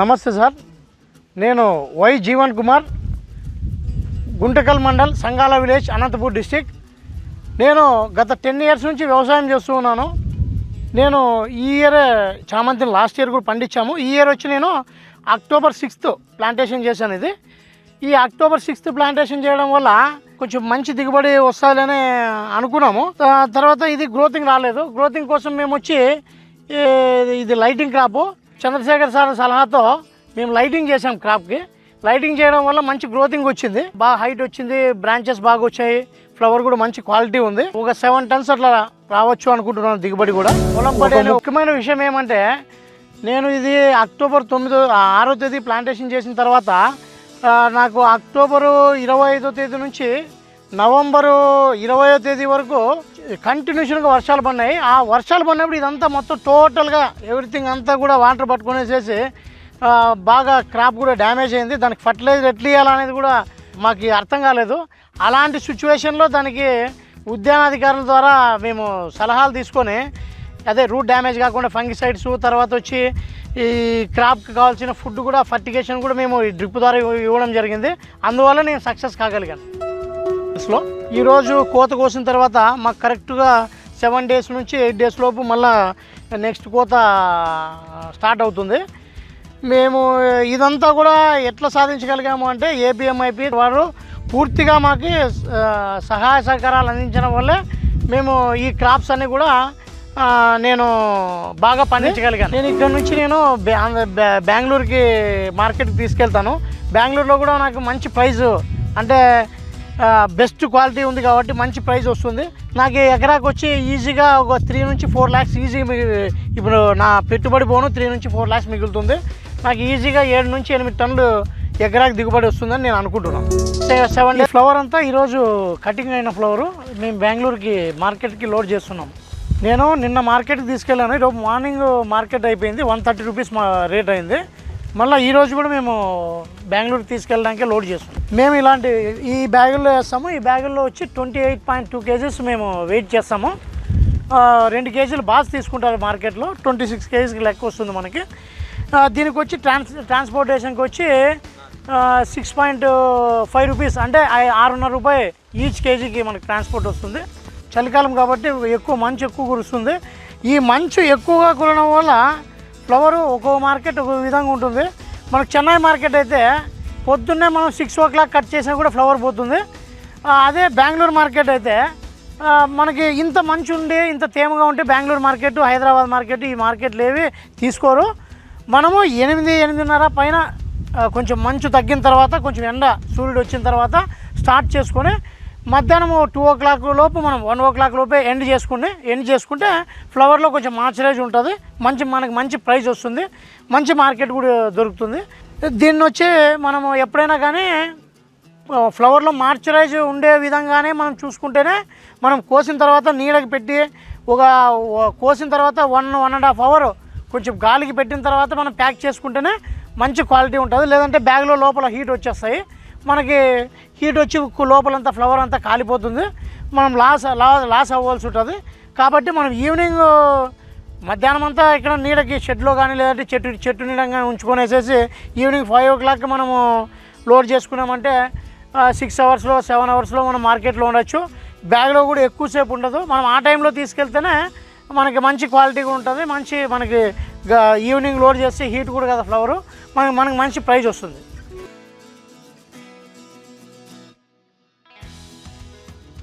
నమస్తే సార్. నేను Y Jeevan Kumar Guntakal mandal Sangala village Anantapur district. నేను గత టెన్ ఇయర్స్ నుంచి వ్యవసాయం చేస్తూ ఉన్నాను. నేను ఈ ఇయర్ చామంతిని లాస్ట్ ఇయర్ కూడా పండించాము. ఈ ఇయర్ వచ్చి నేను అక్టోబర్ సిక్స్త్ ప్లాంటేషన్ చేశాను ఇది. ఈ అక్టోబర్ సిక్స్త్ ప్లాంటేషన్ చేయడం వల్ల కొంచెం మంచి దిగుబడి వస్తుందని అనుకున్నాము. తర్వాత ఇది గ్రోతింగ్ రాలేదు. గ్రోతింగ్ కోసం మేము వచ్చి ఇది లైటింగ్ క్రాపు చంద్రశేఖర్ సార్ సలహాతో మేము లైటింగ్ చేసాం క్రాప్కి లైటింగ్ చేయడం వల్ల మంచి గ్రోతింగ్ వచ్చింది. బాగా హైట్ వచ్చింది బ్రాంచెస్ బాగా వచ్చాయి ఫ్లవర్ కూడా మంచి క్వాలిటీ ఉంది. ఒక సెవెన్ టన్స్ అట్లా రావచ్చు అనుకుంటున్నాను దిగుబడి కూడా. పొలం పడే ముఖ్యమైన విషయం ఏమంటే నేను ఇది అక్టోబర్ తొమ్మిదో ఆరో తేదీ ప్లాంటేషన్ చేసిన తర్వాత నాకు అక్టోబరు ఇరవై ఐదో తేదీ నుంచి నవంబరు ఇరవయో తేదీ వరకు కంటిన్యూషన్గా వర్షాలు పడినాయి. ఆ వర్షాలు పడినప్పుడు ఇదంతా మొత్తం టోటల్గా ఎవ్రీథింగ్ అంతా కూడా వాటర్ పట్టుకునేసేసి బాగా క్రాప్ కూడా డ్యామేజ్ అయింది. దానికి ఫర్టిలైజర్ ఎట్లా ఇవ్వాలనేది కూడా మాకు అర్థం కాలేదు. అలాంటి సిచ్యువేషన్లో దానికి ఉద్యానాధికారుల ద్వారా మేము సలహాలు తీసుకొని అదే రూట్ డ్యామేజ్ కాకుండా ఫంగిసైడ్స్ తర్వాత వచ్చి ఈ క్రాప్కి కావాల్సిన ఫుడ్ కూడా ఫర్టిగేషన్ కూడా మేము ఈ డ్రిప్ ద్వారా ఇవ్వడం జరిగింది. అందువల్ల నేను సక్సెస్ కాగలిగాను. లో. ఈరోజు కోత కోసిన తర్వాత మాకు కరెక్ట్గా సెవెన్ డేస్ నుంచి ఎయిట్ డేస్ లోపు మళ్ళా నెక్స్ట్ కోత స్టార్ట్ అవుతుంది. మేము ఇదంతా కూడా ఎట్లా సాధించగలిగాము అంటే ఏపీఎంఐపి వారు పూర్తిగా మాకు సహాయ సహకారాలు అందించడం వల్లే మేము ఈ క్రాప్స్ అన్నీ కూడా నేను బాగా పండించగలిగాను. నేను ఇక్కడ నుంచి నేను బె- బెంగళూరుకి మార్కెట్కి తీసుకెళ్తాను. బెంగళూరులో కూడా నాకు మంచి ప్రైజు. అంటే బెస్ట్ క్వాలిటీ ఉంది కాబట్టి మంచి ప్రైస్ వస్తుంది. నాకు ఎకరాకు వచ్చి ఈజీగా ఒక త్రీ నుంచి ఫోర్ ల్యాక్స్ ఈజీ ఇప్పుడు నా పెట్టుబడి పోను త్రీ నుంచి ఫోర్ ల్యాక్స్ మిగులుతుంది. నాకు ఈజీగా ఏడు నుంచి ఎనిమిది టన్నులు ఎకరాకు దిగుబడి వస్తుందని నేను అనుకుంటున్నాను. సెవెన్ డే ఫ్లవర్ అంతా ఈరోజు కటింగ్ అయిన ఫ్లవరు మేము బెంగళూరుకి మార్కెట్కి లోడ్ చేస్తున్నాం. నేను నిన్న మార్కెట్కి తీసుకెళ్ళాను. ఈరోజు మార్నింగ్ మార్కెట్ అయిపోయింది. వన్ థర్టీ రూపీస్ మా రేట్ అయింది. మళ్ళీ ఈరోజు కూడా మేము బెంగళూరు తీసుకెళ్ళడానికి లోడ్ చేస్తాం. మేము ఇలాంటి ఈ బ్యాగుల్లో వేస్తాము. ఈ బ్యాగుల్లో వచ్చి twenty eight point two kgs మేము వెయిట్ చేస్తాము. రెండు కేజీలు బాస్ తీసుకుంటారు మార్కెట్లో. ట్వంటీ సిక్స్ కేజీస్కి లెక్క వస్తుంది మనకి. దీనికి వచ్చి ట్రాన్స్ ట్రాన్స్పోర్టేషన్కి వచ్చి సిక్స్ పాయింట్ ఫైవ్ రూపీస్ అంటే ఆరున్నర రూపాయి ఈచ్ కేజీకి మనకి ట్రాన్స్పోర్ట్ వస్తుంది. చలికాలం కాబట్టి ఎక్కువ మంచు ఎక్కువ కురుస్తుంది. ఈ మంచు ఎక్కువగా కురడం వల్ల ఫ్లవర్ ఒక్కో మార్కెట్ ఒక విధంగా ఉంటుంది. మనకు చెన్నై మార్కెట్ అయితే పొద్దున్నే మనం సిక్స్ ఓ క్లాక్ కట్ చేసినా కూడా ఫ్లవర్ పోతుంది. అదే బెంగళూరు మార్కెట్ అయితే మనకి ఇంత మంచు ఉండి ఇంత తేమగా ఉంటే బెంగళూరు మార్కెట్ హైదరాబాద్ మార్కెట్ ఈ మార్కెట్లు ఏవి తీసుకోరు. మనము ఎనిమిది ఎనిమిదిన్నర పైన కొంచెం మంచు తగ్గిన తర్వాత కొంచెం ఎండ సూర్యుడు వచ్చిన తర్వాత స్టార్ట్ చేసుకొని మధ్యాహ్నం టూ ఓ క్లాక్ లోపు మనం వన్ ఓ క్లాక్ లోపే ఎండ్ చేసుకుని ఎండ్ చేసుకుంటే ఫ్లవర్లో కొంచెం మాయిశ్చరైజ్ ఉంటుంది. మంచి మనకి మంచి ప్రైస్ వస్తుంది. మంచి మార్కెట్ కూడా దొరుకుతుంది. దీన్ని వచ్చి మనము ఎప్పుడైనా కానీ ఫ్లవర్లో మాయిశ్చరైజ్ ఉండే విధంగానే మనం చూసుకుంటేనే మనం కోసిన తర్వాత నీడకి పెట్టి ఒక కోసిన తర్వాత one one and half hour కొంచెం గాలికి పెట్టిన తర్వాత మనం ప్యాక్ చేసుకుంటేనే మంచి క్వాలిటీ ఉంటుంది. లేదంటే బ్యాగ్లో లోపల హీట్ వచ్చేస్తాయి. మనకి హీట్ వచ్చి లోపలంతా ఫ్లవర్ అంతా కాలిపోతుంది. మనం లాస్ లా- లాస్ అవ్వాల్సి ఉంటుంది. కాబట్టి మనం ఈవినింగ్ మధ్యాహ్నం అంతా ఇక్కడ నీడకి షెడ్లో కానీ లేదంటే చెట్టు చెట్టు నీడంగా ఉంచుకొనేసేసి ఈవినింగ్ ఫైవ్ ఓ క్లాక్ మనము లోడ్ చేసుకున్నామంటే సిక్స్ అవర్స్లో సెవెన్ అవర్స్లో మనం మార్కెట్లో ఉండొచ్చు. బ్యాగ్లో కూడా ఎక్కువసేపు ఉండదు. మనం ఆ టైంలో తీసుకెళ్తేనే మనకి మంచి క్వాలిటీగా ఉంటుంది. మంచి మనకి ఈవినింగ్ లోడ్ చేస్తే హీట్ కూడా కదా ఫ్లవరు మనకి మనకి మంచి ప్రైజ్ వస్తుంది.